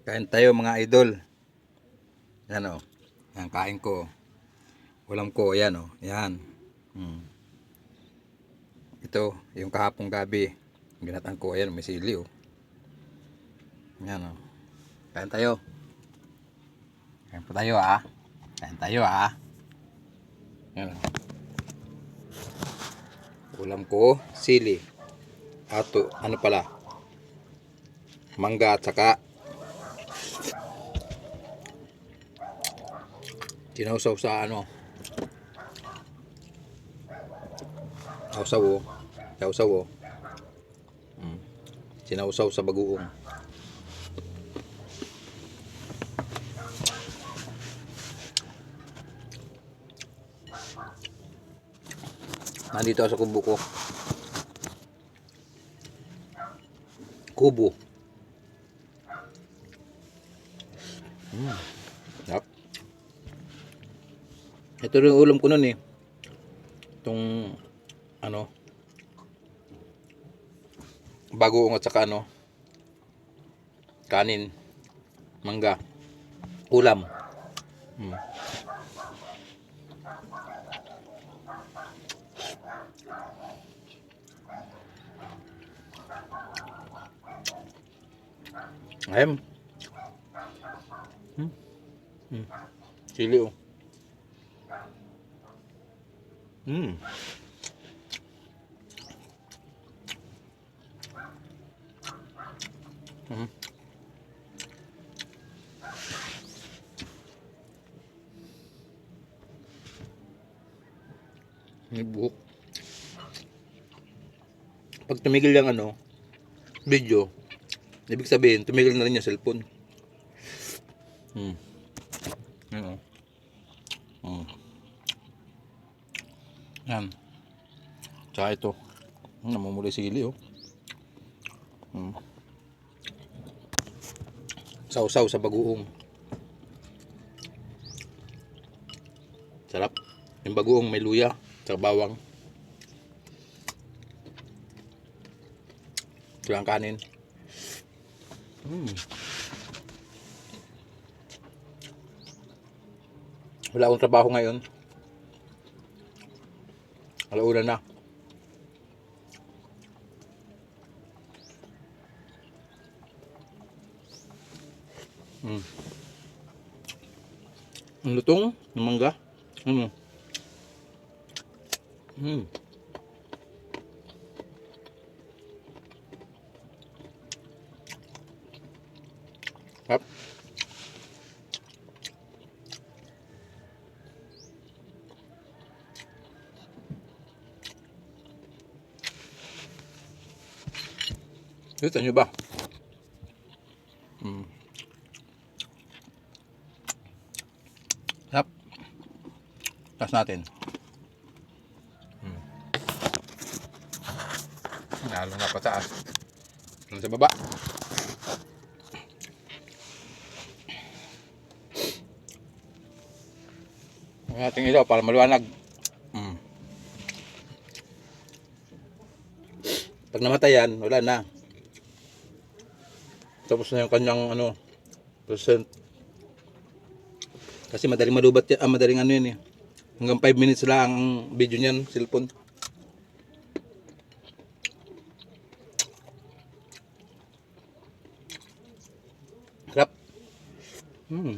Kain tayo mga idol. Yan o. Yan, kain ko. Ulam ko, yan o. Yan. Hmm. Ito, yung kahapong gabi. Ginatan ko, ayan, may sili o. Yan o. Kain tayo. Kain po tayo ah. Kain tayo ah. Yan o. Ulam ko, sili. Ato, ano pala? Mangga at saka Tinausaw sa ano? Sausaw oh. Sausaw oh. Mm. Sinausaw sa bagoong. Nandito sa kubo ko. Kubo. Mm. Ito rin ulam ko nun eh. Itong ano bagoong at saka ano kanin mangga ulam hmm. ayam hmm. Hmm. Chili oh Hmm. Mhm. May buhok. Pag tumigil yung ano, video, ibig sabihin, tumigil na rin yung cellphone. Hmm. Yan oh. Hmm. Yan. Tsaka ito. Hmm, Namumuli sili oh. Hmm. Sausaw sa bagoong. Sarap. Yung bagoong may luya. Tsaka bawang. Ito lang kanin. Hmm. Wala akong trabaho ngayon. Alauna na. Hmm. Ang lutong ng mangga. Ano? Hmm. Hap. Kita nyo ba? Hmm. Yap. Tas natin. Hmm. Lalo na pataas. Lalo sa baba. Ang ating ilaw para maliwanag. Hmm. Pag namatay yan, wala na. Tapos na yung kanyang ano, percent. Kasi madaling malubat yan, ah, madaling ano yan eh. Hanggang 5 minutes lang ang video niyan, cellphone. Sarap. Hmm.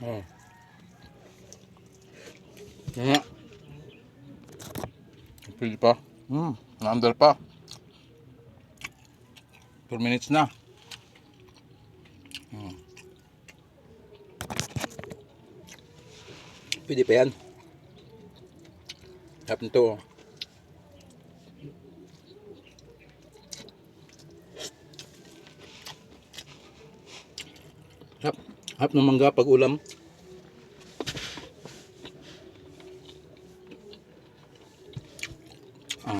Oh. Yan Pwede pa. Hmm, na-under pa. 4 minutes na. Hmm. Pwede pa yan. Harap nito. oh. Harap. Harap ng mangga pag ulam.